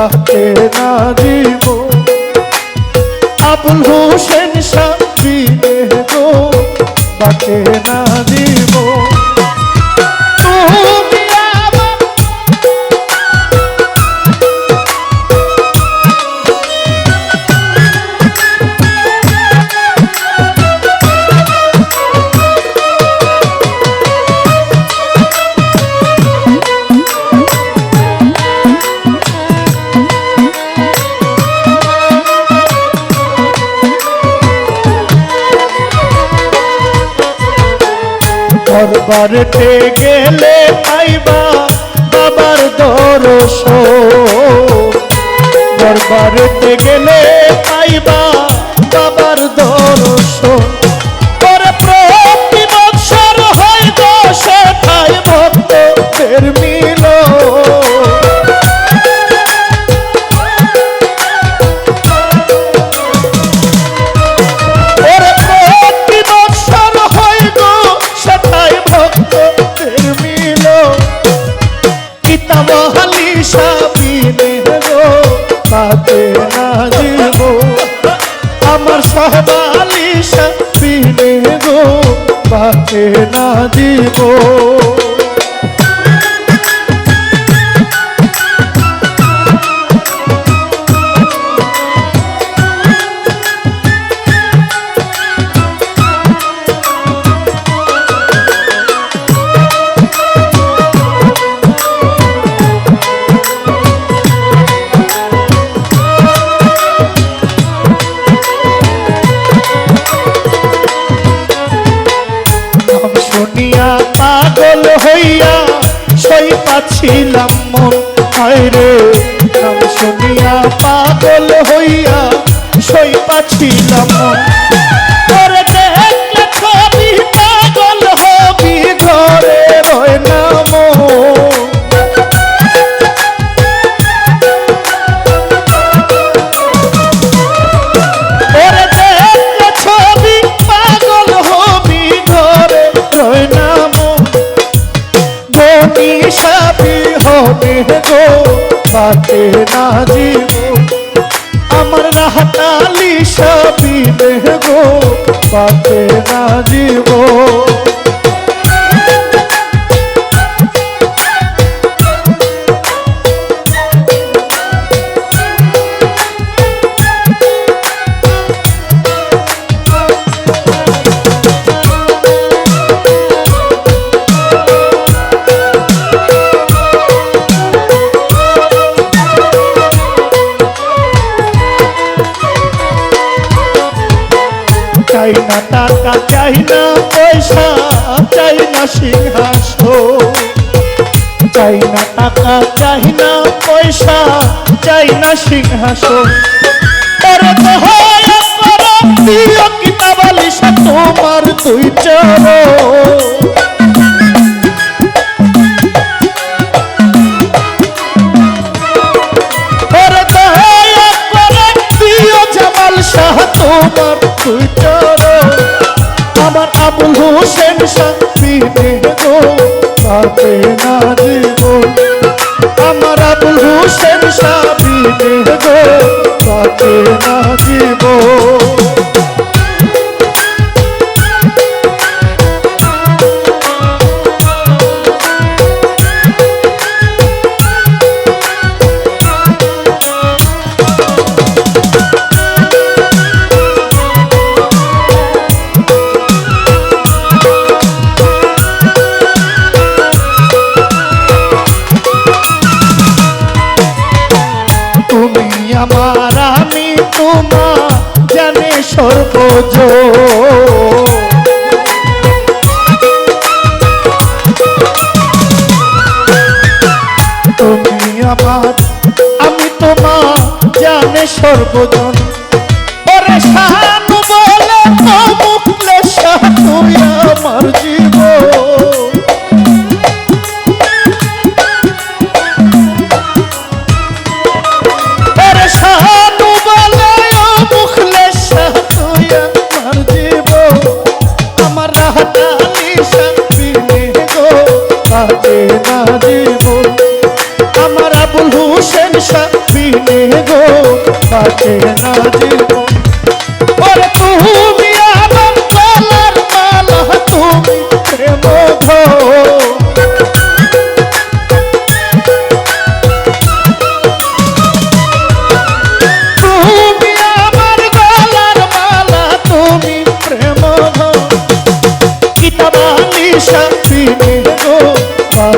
বাঁচে না জীব আবুল হোসেন দরবারতে গেলে পাইবা বাবার দরস। দরবারতে না জীব পাগল হইয়া সই পাচ্ছিলাম মন। হায়রে নাম শুনিয়া পাগল হইয়া সই মন। হবে গো বাতে না জীব আমার রাহাতালি সাবি গো বাতে না জীব চাই না টাকা চাই না পয়সা চাই না সিংহাসন চাই না টাকা চাই না পয়সা চাই না সিংহাসন তোমার দুই চরণ। আবুল হোসেন শান্তিনে গো পাবে না জীবন আমার আবুল হোসেন তোমার জানে সর্বজ। তুমি আমার, আমি তোমার জানে সর্বজন। ওরে শানু বলে তো আমার জীবন। চেনা জীবন। আমার আবুল হোসেন সাথী গো বাঁচে না জীবন।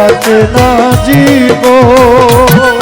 বাঁচে না জীবন।